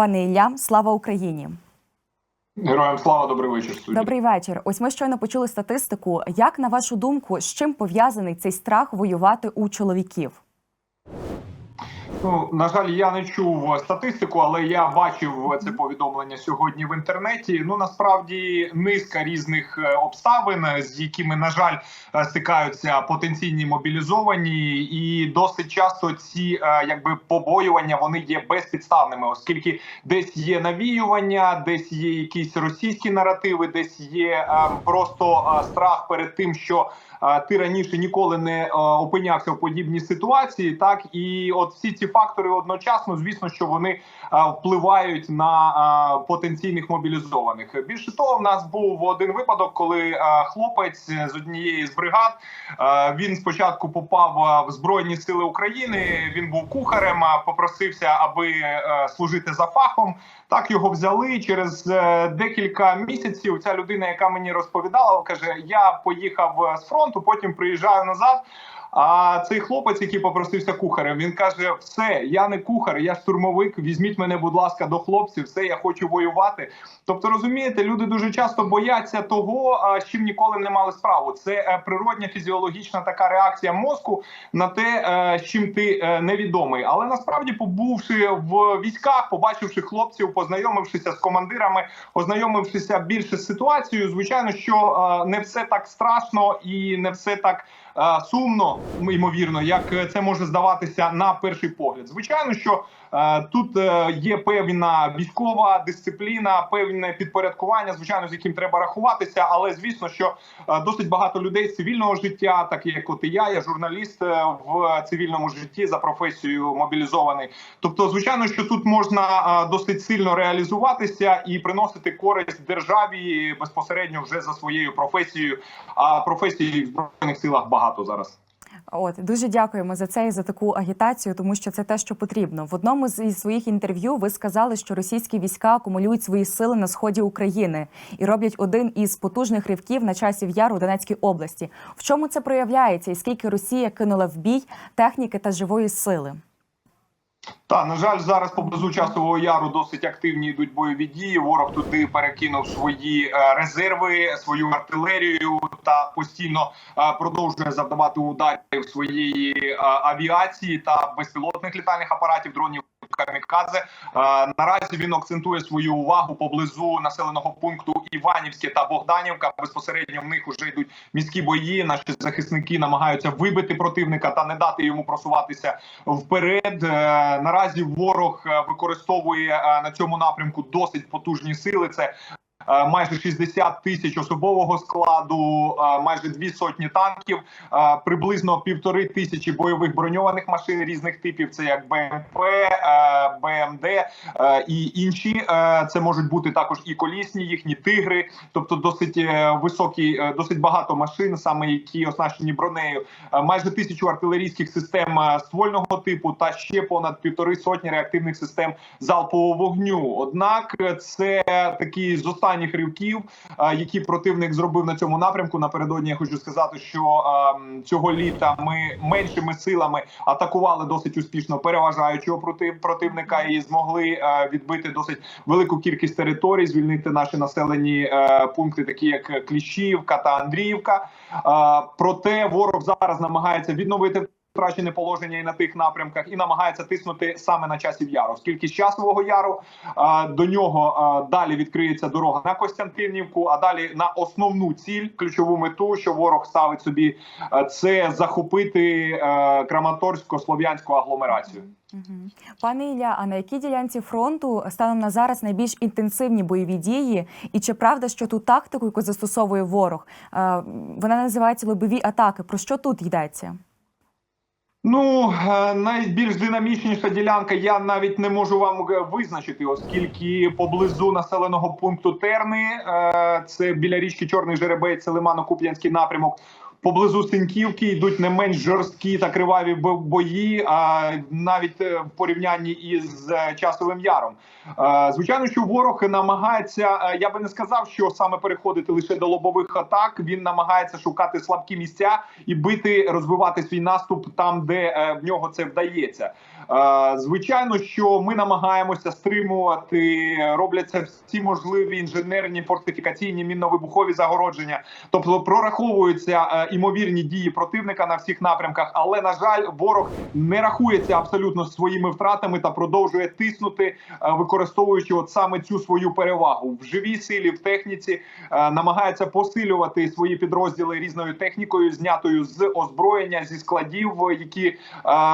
Пане Ілля, слава Україні! Героям слава, добрий вечір. Судді. Добрий вечір. Ось ми щойно почули статистику. Як на вашу думку, з чим пов'язаний цей страх воювати у чоловіків? Ну, на жаль, я не чув статистику, але я бачив це повідомлення сьогодні в інтернеті. Ну насправді низка різних е, обставин, з якими на жаль е, стикаються потенційні мобілізовані, і досить часто ці е, якби побоювання вони є безпідставними, оскільки десь є навіювання, десь є якісь російські наративи, десь є е, просто е, страх перед тим, що е, ти раніше ніколи не е, опинявся в подібній ситуації. Так і от всі ці фактори одночасно, звісно, що вони е, впливають на е, потенційних мобілізованих. Більше того, в нас був один випадок, коли е, хлопець з однієї з бригад він спочатку попав в збройні сили України. Він був кухарем, попросився, аби служити за фахом. Так його взяли через декілька місяців. Ця людина, яка мені розповідала, каже: Я поїхав з фронту, потім приїжджаю назад. А цей хлопець, який попросився кухарем, він каже: Все, я не кухар, я штурмовик. Візьміть мене, будь ласка, до хлопців. Все, я хочу воювати. Тобто, розумієте, люди дуже часто бояться того, з чим ніколи не мали справу. Це е, природня фізіологічна така реакція мозку на те, е, з чим ти е, невідомий. Але насправді, побувши в військах, побачивши хлопців, познайомившися з командирами, ознайомившися більше з ситуацією, звичайно, що не все так страшно і не все так. Е, Сумно ймовірно, як це може здаватися на перший погляд. Звичайно, що е, тут е, є певна військова дисципліна, певне підпорядкування, звичайно, з яким треба рахуватися. Але звісно, що досить багато людей з цивільного життя, так як от і я, я журналіст в цивільному житті за професією мобілізований. Тобто, звичайно, що тут можна досить сильно реалізуватися і приносити користь державі безпосередньо вже за своєю професією. А професій в збройних силах багато зараз. От дуже дякуємо за це і за таку агітацію, тому що це те, що потрібно. В одному з своїх інтерв'ю ви сказали, що російські війська акумулюють свої сили на сході України і роблять один із потужних ривків на часів яру Донецькій області. В чому це проявляється, і скільки Росія кинула в бій техніки та живої сили? Та на жаль, зараз поблизу часового яру досить активні йдуть бойові дії. Ворог туди перекинув свої е, резерви, свою артилерію та постійно е, продовжує завдавати ударів своєї е, авіації та безпілотних літальних апаратів дронів. Камікадзе Е, наразі він акцентує свою увагу поблизу населеного пункту Іванівське та Богданівка. Безпосередньо в них вже йдуть міські бої. Наші захисники намагаються вибити противника та не дати йому просуватися вперед. Е, Наразі ворог е, використовує на цьому напрямку досить потужні сили. Це Майже 60 тисяч особового складу, е, майже дві сотні танків, е, приблизно півтори тисячі бойових броньованих машин різних типів. Це як БМП, е, БМД е, і інші. Е, Це можуть бути також і колісні їхні тигри, тобто досить е, високі, е, досить багато машин, саме які оснащені бронею. Е, Майже тисячу артилерійських систем е, ствольного типу та ще понад півтори сотні реактивних систем залпового вогню. Однак е, це такі з останніх ривків, е, які противник зробив на цьому напрямку. Напередодні я хочу сказати, що цього літа ми меншими силами атакували досить успішно переважаючого проти противника і змогли відбити досить велику кількість територій, звільнити наші населені е, пункти, такі як Кліщівка та Андріївка. Проте ворог зараз намагається відновити. Втрачене положення і на тих напрямках, і намагається тиснути саме на часів яру. Оскільки з часового яру до нього далі відкриється дорога на Костянтинівку, а далі на основну ціль, ключову мету, що ворог ставить собі, це захопити Краматорсько-слов'янську агломерацію. Пане Ілля, а на якій ділянці фронту станом на зараз найбільш інтенсивні бойові дії? І чи правда, що ту тактику, яку застосовує ворог, вона називається лобові атаки? Про що тут йдеться? Ну е, найбільш динамічніша ділянка я навіть не можу вам е, визначити, оскільки поблизу населеного пункту Терни, е, це біля річки Чорний Жеребець, це Лимано-Куп'янський напрямок. Поблизу Синьківки йдуть не менш жорсткі та криваві бої, а навіть е, в порівнянні із е, часовим яром. Е, Звичайно, що ворог намагається. Я би не сказав, що саме переходити лише до лобових атак. Він намагається шукати слабкі місця і бити, розвивати свій наступ там, де в нього це вдається. Звичайно, що ми намагаємося стримувати, робляться всі можливі інженерні фортифікаційні мінно-вибухові загородження, тобто прораховуються імовірні дії противника на всіх напрямках. Але на жаль, ворог не рахується абсолютно своїми втратами та продовжує тиснути, е, використовуючи от саме цю свою перевагу в живій силі, в техніці, е, намагається посилювати свої підрозділи різною технікою, знятою з озброєння зі складів, які е,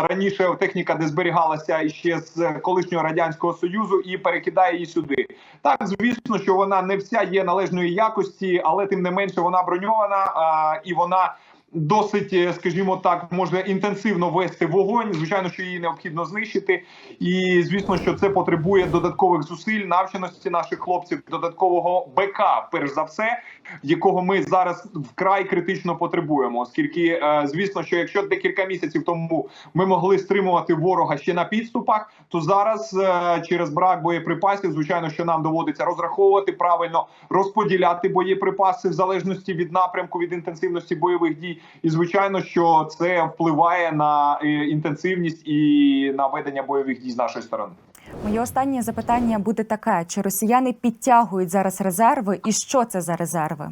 раніше техніка, де зберігалася ще з колишнього радянського союзу, і перекидає її сюди. Так, звісно, що вона не вся є належної якості, але тим не менше вона броньована і вона. Досить, е, скажімо так, може інтенсивно вести вогонь. Звичайно, що її необхідно знищити, і звісно, що це потребує додаткових зусиль, навченості наших хлопців, додаткового БК, перш за все, якого ми зараз вкрай критично потребуємо. Оскільки, е, звісно, що якщо декілька місяців тому ми могли стримувати ворога ще на підступах, то зараз е, через брак боєприпасів, звичайно, що нам доводиться розраховувати правильно розподіляти боєприпаси в залежності від напрямку від інтенсивності бойових дій. І звичайно, що це впливає на е, інтенсивність і на ведення бойових дій з нашої сторони. Моє останнє запитання буде таке: чи росіяни підтягують зараз резерви, і що це за резерви?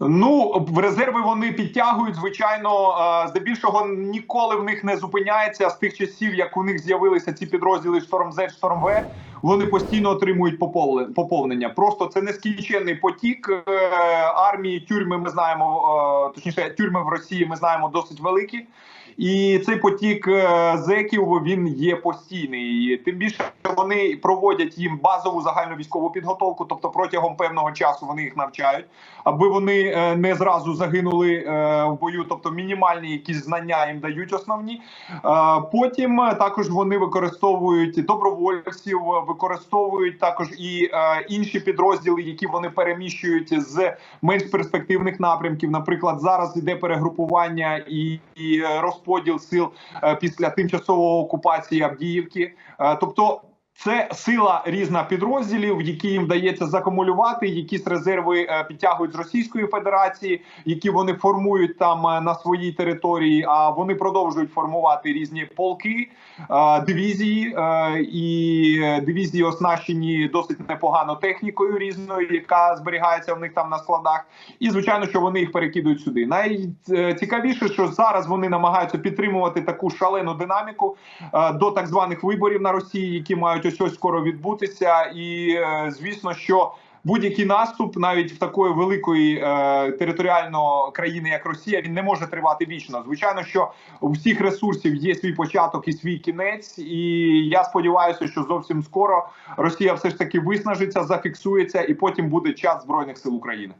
Ну в резерви вони підтягують. Звичайно, е, здебільшого ніколи в них не зупиняється з тих часів, як у них з'явилися ці підрозділи Шторм З, Шторм В. Вони постійно отримують поповнення. Просто це нескінченний потік е, армії. Тюрми ми знаємо, е, точніше, тюрми в Росії ми знаємо досить великі. І цей потік е, зеків він є постійний. Тим більше вони проводять їм базову загальну військову підготовку, тобто протягом певного часу вони їх навчають, аби вони не зразу загинули в бою, тобто мінімальні якісь знання їм дають основні. Потім також вони використовують добровольців, використовують також і е, інші підрозділи, які вони переміщують з менш перспективних напрямків. Наприклад, зараз йде перегрупування і, і е, розподіл сил е, після тимчасової окупації Авдіївки. Е, Тобто. Це сила різна підрозділів, які їм вдається закумулювати, якісь резерви е, підтягують з Російської Федерації, які вони формують там е, на своїй території. А вони продовжують формувати різні полки, е, дивізії, і дивізії оснащені досить непогано технікою різною, яка зберігається в них там на складах. І звичайно, що вони їх перекидують сюди. Найцікавіше, що зараз вони намагаються підтримувати таку шалену динаміку до так званих виборів на Росії, які мають ось ось скоро відбутися. І е, звісно, що будь-який наступ, навіть в такої великої е, територіально країни, як Росія, він не може тривати вічно. Звичайно, що у всіх ресурсів є свій початок і свій кінець. І я сподіваюся, що зовсім скоро Росія все ж таки виснажиться, зафіксується, і потім буде час збройних сил України.